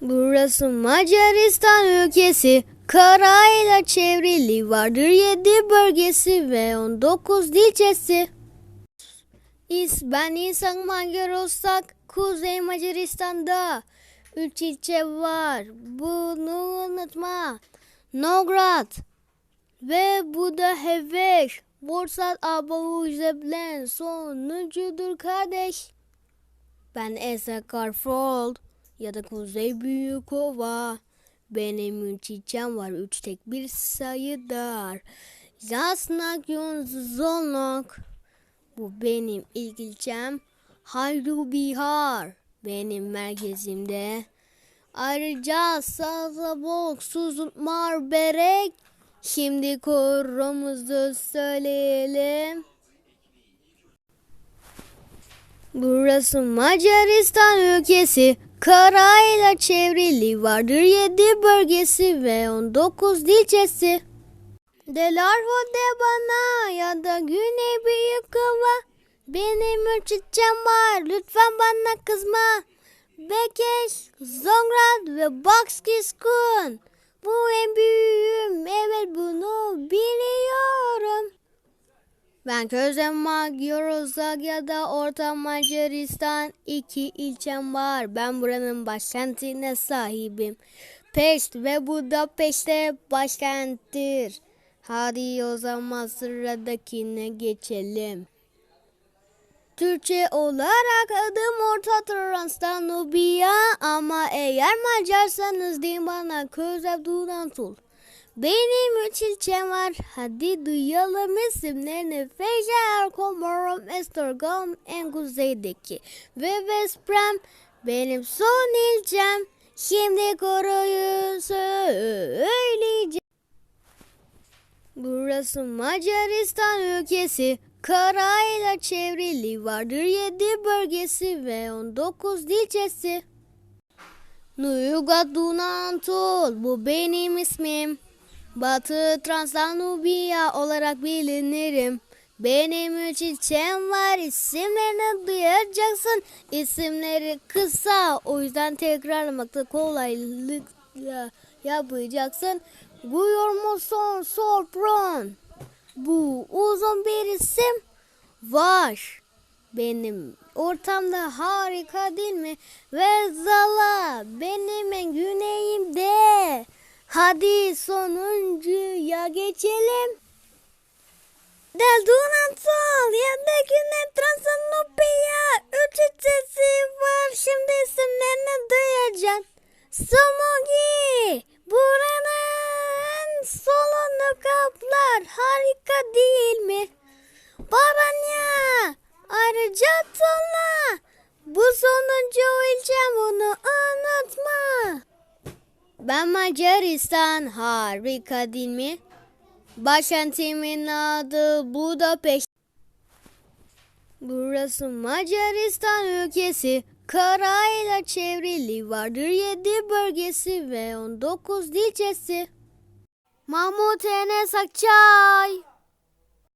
Burası Macaristan ülkesi. Karayla çevrili vardır 7 bölgesi ve 19 ilçesi. İs, ben insan Macarostak, Kuzey Macaristan'da. Üç ilçe var. Bunu unutma. Nograd ve bu da Heveş. Borsat Abavu Zeblen sonuncudur kardeş. Ben Esa Karfold ya da Kuzey Büyükova. Benim üç ilçem var. Üç tek bir sayıdır. Yasnak Yunzolnok. Bu benim ilk ilçem. Hayru Bihar. Benim merkezimde. Ayrıca Sazabok, Suzul Marberek. Şimdi korumuzu söyleyelim. Burası Macaristan ülkesi. Karayla çevrili vardır 7 bölgesi ve 19 ilçesi. Delarvo de bana ya da Güney Büyükova. Benim üç ilçem var lütfen bana kızma. Bekeş, Zongrad ve Bakskiskun. Bu en büyüğüm evet bunu. Ben Közemmak, Yorozak ya da Orta Macaristan iki ilçem var. Ben buranın başkentine sahibim. Peşt ve Budapeşte başkenttir. Hadi o zaman sıradakine geçelim. Türkçe olarak adım Orta Trans'tan ama eğer Macarsanız deyin bana Közev Dudantul. Benim üç ilçem var. Hadi duyalım isimlerini. Fejder, Komorom, Estorgam en kuzeydeki. Ve Vesprem benim son ilçem. Şimdi koruyu söyleyeceğim. Burası Macaristan ülkesi. Karayla çevrili vardır 7 bölgesi ve 19 ilçesi. Nuyugat Dunantul bu benim ismim. Batı Transdanubia olarak bilinirim. Benim üç ilçem var isimlerini duyacaksın. İsimleri kısa o yüzden tekrarlamakta kolaylıkla yapacaksın. Guillermo son Sopron. Bu uzun bir isim var. Benim ortamda harika değil mi? Ve Zala benim en güneyimde. Hadi sonuncuya geçelim. Del da Güney Transanopya. Üç ilçesi var. Şimdi isimlerini duyacaksın. Somogi. Buranın solunu kaplar. Harika değil mi? Baranya. Ayrıca Ben Macaristan harika değil mi? Başkentimin adı Budapeşt. Burası Macaristan ülkesi. Karayla çevrili vardır 7 bölgesi ve 19 ilçesi. Mahmut Enes Akçay.